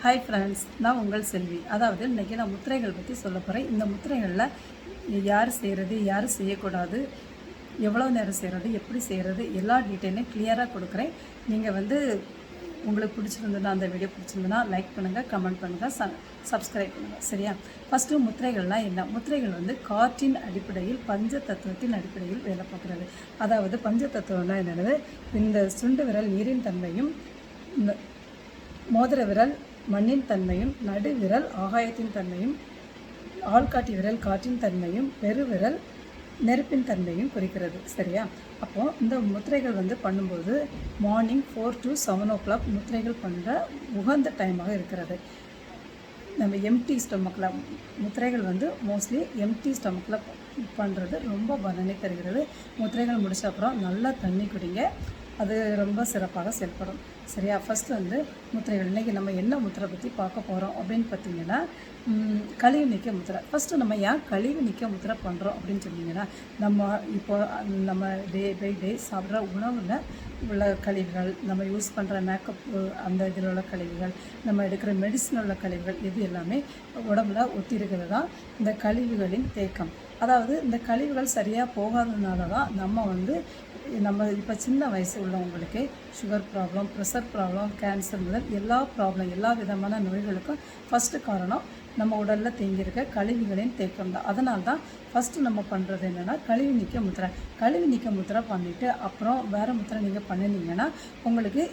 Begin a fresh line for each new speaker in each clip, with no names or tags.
Hi friends நான் உங்கள் செல்வி. அதாவது இன்றைக்கி நான் முத்திரைகள் பற்றி சொல்ல போகிறேன் இந்த முத்திரைகளில் யார் செய்கிறது யார் செய்யக்கூடாது எவ்வளோ நேரம் செய்கிறது எப்படி செய்கிறது எல்லா டீட்டெயிலையும் கிளியராக கொடுக்குறேன். நீங்கள் வந்து உங்களுக்கு பிடிச்சிருந்ததுன்னா அந்த வீடியோ பிடிச்சிருந்ததுன்னா லைக் பண்ணுங்கள் கமெண்ட் பண்ணுங்கள் ச சப்ஸ்கிரைப் பண்ணுங்கள் சரியா? ஃபஸ்ட்டு முத்திரைகள்லாம் என்ன? முத்திரைகள் வந்து காற்றின் அடிப்படையில் பஞ்ச தத்துவத்தின் அடிப்படையில் வேலை பார்க்குறது. அதாவது பஞ்ச தத்துவம்னா என்னது இந்த சுண்டு விரல் நீரின் தன்மையும் இந்த மோதிர விரல் மண்ணின் தன்மையும் நடுவிரல் ஆகாயத்தின் தன்மையும் ஆள்காட்டி விரல் காற்றின் தன்மையும் பெருவிரல் நெருப்பின் தன்மையும் குறிக்கிறது. சரியா? அப்போது இந்த முத்திரைகள் வந்து பண்ணும்போது morning four to seven o'clock முத்திரைகள் பண்ணுற உகந்த டைமாக இருக்கிறது. நம்ம எம்டி ஸ்டொமக்கில் முத்திரைகள் வந்து மோஸ்ட்லி எம்டி ஸ்டொமக்கில் பண்ணுறது ரொம்ப பலனை தருகிறது. முத்திரைகள் முடிச்ச அப்புறம் நல்லா தண்ணி குடிங்க. அது ரொம்ப சிறப்பாக செயல்படும். சரியா? ஃபஸ்ட்டு வந்து முத்திரைகள் இன்றைக்கி நம்ம என்ன முத்திரை பற்றி பார்க்க போகிறோம் அப்படின்னு பார்த்தீங்கன்னா கழிவு நிற்க முத்திரை. ஃபஸ்ட்டு நம்ம ஏன் கழிவு நிற்க முத்திரை பண்ணுறோம் அப்படின்னு சொன்னீங்கன்னா நம்ம இப்போ நம்ம டே பை டே சாப்பிட்ற உணவில் உள்ள கழிவுகள் நம்ம யூஸ் பண்ணுற மேக்கப் அந்த இதில் உள்ள கழிவுகள் நம்ம எடுக்கிற மெடிசனில் உள்ள கழிவுகள் இது எல்லாமே உடம்புல ஒத்திருக்கிறது தான் இந்த கழிவுகளின் தேக்கம். அதாவது இந்த கழிவுகள் சரியாக போகாததுனால தான் நம்ம வந்து நம்ம இப்போ சின்ன வயசு உள்ளவங்களுக்கு sugar problem pressure problem cancer முதல் எல்லா ப்ராப்ளம் எல்லா விதமான நோய்களுக்கும் ஃபஸ்ட்டு காரணம் நம்ம உடலில் தேங்கியிருக்க கழிவுகளின் தேக்கம் தான். அதனால தான் ஃபஸ்ட்டு நம்ம பண்ணுறது என்னென்னா கழிவு நீக்க முத்திரை. கழிவு நீக்க முத்திரை பண்ணிவிட்டு அப்புறம் வேறு முத்திரை நீங்கள் பண்ணினீங்கன்னா உங்களுக்கு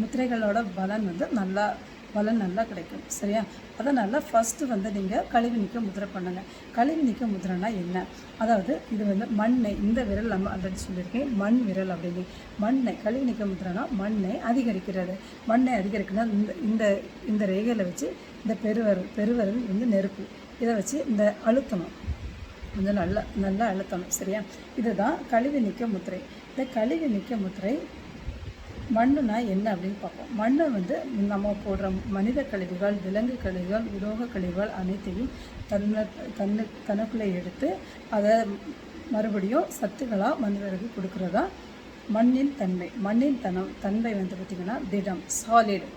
முத்திரைகளோட பலன் வந்து நல்லா பலன் நல்லா கிடைக்கும் சரியா? அதனால் ஃபஸ்ட்டு வந்து நீங்கள் கழிவு நீக்க முதிரை பண்ணுங்கள் கழிவு நீக்க முதிரைனா என்ன? அதாவது இது வந்து மண்ணை இந்த விரல் நம்ம ஆல்ரெடி சொல்லியிருக்கேன் மண் விரல் அப்படின்னு. மண்ணை கழிவு நீக்க முதிரைனா மண்ணை அதிகரிக்கிறது. மண்ணை அதிகரிக்கணும்னா இந்த இந்த இந்த ரேகையில் வச்சு இந்த பெருவரல் பெருவரல் வந்து நெருப்பு. இதை வச்சு இந்த அழுத்தணும். கொஞ்சம் நல்லா நல்லா அழுத்தணும் சரியா? இதுதான் கழிவு நீக்க முத்திரை இந்த கழிவு நீக்க முத்திரை மண்ணுனா என்ன அப்படின்னு பார்ப்போம். மண்ணை வந்து நம்ம போடுற மனித கழிவுகள் விலங்கு கழிவுகள் உலோக கழிவுகள் அனைத்தையும் தன்னை தன்னு தனக்குள்ளே எடுத்து அதை மறுபடியும் சத்துக்களாக மனிதர்களுக்கு கொடுக்குறதா? மண்ணின் தன்மை. மண்ணின் தனம் தன்மை வந்து பார்த்திங்கன்னா திடம் சாலிட்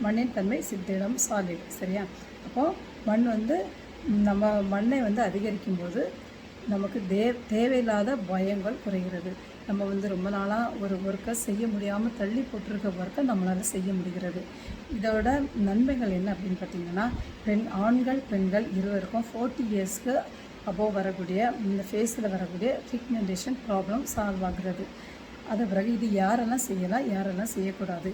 மண்ணின் தன்மை சித்திடம் சாலிட் சரியா? அப்போது மண் வந்து நம்ம மண்ணை வந்து அதிகரிக்கும் போது நமக்கு தே தேவையில்லாத பயங்கள் குறைகிறது. நம்ம வந்து ரொம்ப நாளாக ஒரு ஒர்க்கை செய்ய முடியாமல் தள்ளி போட்டிருக்க ஒர்க்கை நம்மளால் செய்ய முடிகிறது. இதோட நன்மைகள் என்ன அப்படின்னு பார்த்தீங்கன்னா பெண் ஆண்கள் பெண்கள் இருவருக்கும் ஃபோர்ட்டி இயர்ஸ்க்கு அபோவ் வரக்கூடிய இந்த ஃபேஸில் வரக்கூடிய பிக்மெண்டேஷன் ப்ராப்ளம் சால்வ் ஆகுறது. அதை பிறகு இது யாரெல்லாம் செய்யலாம் யாரெல்லாம் செய்யக்கூடாது?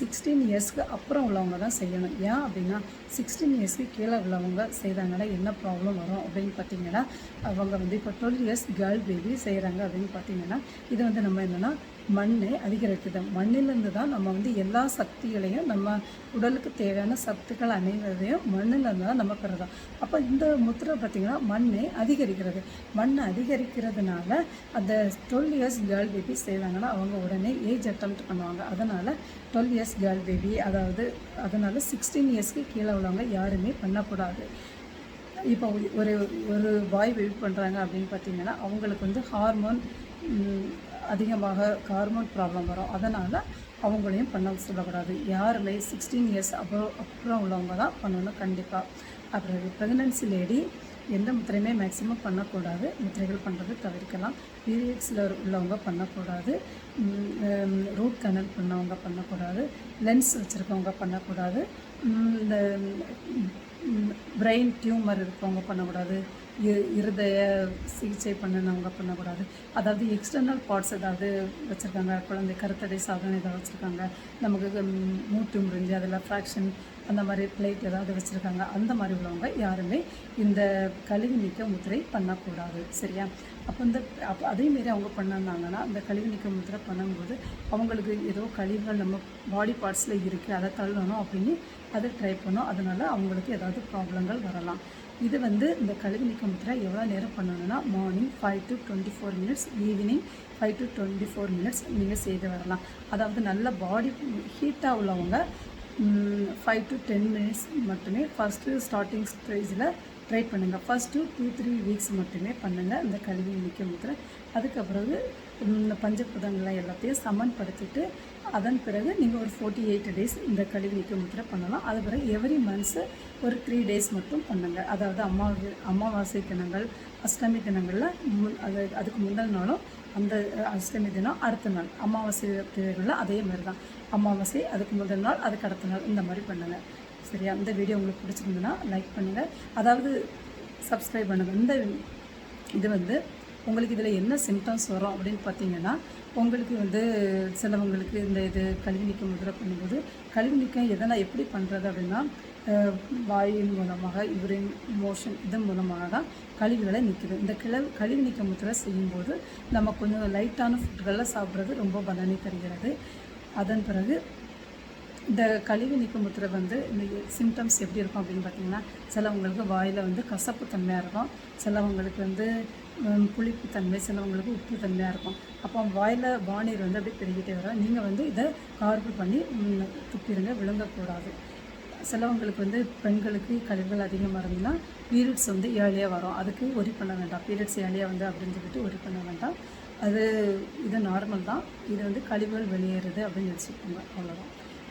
சிக்ஸ்டீன் இயர்ஸ்க்கு அப்புறம் உள்ளவங்க தான் செய்யணும். ஏன் அப்படின்னா சிக்ஸ்டீன் இயர்ஸ்க்கு கீழே உள்ளவங்க செய்கிறாங்கன்னா என்ன ப்ராப்ளம் வரும் அப்படின்னு பார்த்தீங்கன்னா அவங்க வந்து இப்போ டுவெல் இயர்ஸ் கேர்ள் பேபி செய்கிறாங்க அப்படின்னு பார்த்தீங்கன்னா இது வந்து நம்ம என்னென்னா மண்ணை அதிகரிக்குது. மண்ணிலிருந்து தான் நம்ம வந்து எல்லா சக்திகளையும் நம்ம உடலுக்கு தேவையான சத்துக்கள் அனைவரையும் மண்ணிலிருந்து தான் நம்ம பெறுறோம். அப்போ இந்த முத்திரை பார்த்திங்கன்னா மண்ணை அதிகரிக்கிறது. மண்ணை அதிகரிக்கிறதுனால அந்த டுவெல் இயர்ஸ் கேர்ள் பேபி செய்வாங்கன்னா அவங்க உடனே ஏஜ் அட்டம் பண்ணுவாங்க. அதனால் டுவெல் இயர்ஸ் கேர்ள் பேபி. அதாவது அதனால் சிக்ஸ்டீன் இயர்ஸ்க்கு கீழே உள்ளவங்க யாருமே பண்ணக்கூடாது. இப்போ ஒரு ஒரு பாய் வெயிட் பண்ணுறாங்க அப்படின்னு பார்த்தீங்கன்னா அவங்களுக்கு வந்து ஹார்மோன் அதிகமாக ஹார்மோன் ப்ராப்ளம் வரும். அதனால் அவங்களையும் பண்ண சொல்லக்கூடாது. யாருமே சிக்ஸ்டீன் இயர்ஸ் அப்புறம் அப்புறம் உள்ளவங்க தான் பண்ணணும் கண்டிப்பாக அப்புறம் ப்ரெக்னென்சி லேடி எந்த முத்திரையுமே மேக்ஸிமம் பண்ணக்கூடாது. முத்திரைகள் பண்ணுறது தவிர்க்கலாம். பீரியட்ஸில் உள்ளவங்க பண்ணக்கூடாது. ரூட் கனல் பண்ணவங்க பண்ணக்கூடாது. லென்ஸ் வச்சுருக்கவங்க பண்ணக்கூடாது. இந்த பிரெயின் டியூமர் இருக்கவங்க பண்ணக்கூடாது. இருதய சிகிச்சை பண்ணினவங்க பண்ணக்கூடாது. அதாவது எக்ஸ்டர்னல் பார்ட்ஸ் ஏதாவது வச்சுருக்காங்க. குழந்தை கருத்தடை சாதனம் ஏதாவது வச்சுருக்காங்க. நமக்கு மூட்டு முறிஞ்சு அதில் ஃப்ராக்ஷன் அந்த மாதிரி பிளேட் ஏதாவது வச்சுருக்காங்க அந்த மாதிரி உள்ளவங்க யாருமே இந்த கழிவு நீக்க முத்திரை பண்ணக்கூடாது சரியா? அப்போ இந்த அப்போ அதேமாரி அவங்க பண்ணாங்கன்னா அந்த கழிவு நீக்க முத்திரை பண்ணும்போது அவங்களுக்கு ஏதோ கழிவுகள் நம்ம பாடி பார்ட்ஸில் இருக்குது அதை தள்ளணும் அப்படின்னு அதை ட்ரை பண்ணோம் அதனால் அவங்களுக்கு ஏதாவது ப்ராப்ளங்கள் வரலாம். இது வந்து இந்த கழிவு நீக்க முத்திரை எவ்வளோ நேரம் பண்ணணும்னா morning five to twenty four minutes evening five to twenty four minutes நீங்கள் செய்து வரலாம். அதாவது நல்ல பாடி ஹீட்டாக உள்ளவங்க ஃபைவ் டு டென் மினிட்ஸ் மட்டுமே ஃபஸ்ட்டு ஸ்டார்டிங் ஸ்டேஜில் ட்ரை பண்ணுங்கள் ஃபஸ்ட்டு டூ த்ரீ வீக்ஸ் மட்டுமே பண்ணுங்கள் இந்த கழுவி நிற்க முத்திரை அதுக்கு பிறகு இந்த பஞ்சபுதங்கள்லாம் எல்லாத்தையும் சமன்படுத்திட்டு அதன் பிறகு நீங்கள் ஒரு ஃபோர்ட்டி எயிட் டேஸ் இந்த கழிவு நீக்க முத்திரை பண்ணலாம். அது பிறகு எவ்ரி மந்த்ஸு ஒரு த்ரீ டேஸ் மட்டும் பண்ணுங்கள் அதாவது அம்மா அமாவாசை தினங்கள் அஷ்டமி தினங்களில் முன் அது அதுக்கு முந்தல் நாளும் அந்த அஷ்டமி தினம் அடுத்த நாள். அமாவாசை தினங்களில் அதே மாதிரி தான் அமாவாசை அதுக்கு முதல் நாள் அதுக்கு அடுத்த நாள். இந்த மாதிரி பண்ணுங்கள் சரியா? இந்த வீடியோ உங்களுக்கு பிடிச்சிருந்ததுன்னா லைக் பண்ணுங்கள் அதாவது சப்ஸ்கிரைப் பண்ணுங்கள் இந்த இது வந்து உங்களுக்கு இதில் என்ன சிம்டம்ஸ் வரும் அப்படின்னு பார்த்தீங்கன்னா உங்களுக்கு வந்து சிலவங்களுக்கு இந்த இது கழிவு நீக்கம் முதிரை பண்ணும்போது கழிவு நீக்கம் எதனால் எப்படி பண்ணுறது அப்படின்னா வாயின் மூலமாக யூரின் மோஷன் இதன் மூலமாக தான் கழிவுகளை நிற்குது இந்த கிழவு கழிவு நீக்க முத்திரை செய்யும்போது நம்ம கொஞ்சம் லைட்டான ஃபுட்களை சாப்பிட்றது ரொம்ப பலனை தருகிறது. அதன் பிறகு இந்த கழிவு நீக்கும் முத்திரை வந்து இந்த சிம்டம்ஸ் எப்படி இருக்கும் அப்படின்னு பார்த்தீங்கன்னா சிலவங்களுக்கு வாயில் வந்து கசப்பு தன்மையாக இருக்கும். சிலவங்களுக்கு வந்து புளிப்பு தன்மை சிலவங்களுக்கு உப்பு தன்மையாக இருக்கும். அப்போ வாயில் வானீர் வந்து அப்படியே பெருகிட்டே வரும். நீங்கள் வந்து இதை கார்பு பண்ணி துப்பிடுங்க விழுங்கக்கூடாது. சிலவங்களுக்கு வந்து பெண்களுக்கு கழிவுகள் அதிகமாக இருந்ததுன்னா பீரியட்ஸ் வந்து ஏழையாக வரும். அதுக்கு ஒரி பண்ண வேண்டாம். பீரியட்ஸ் ஏழையாக வந்து அப்படின்னு சொல்லிட்டு ஒரி பண்ண வேண்டாம். அது இது நார்மல் தான். இது வந்து கழிவுகள் வெளியேறுது அப்படின்னு வச்சுக்கோங்க அவ்வளோதான்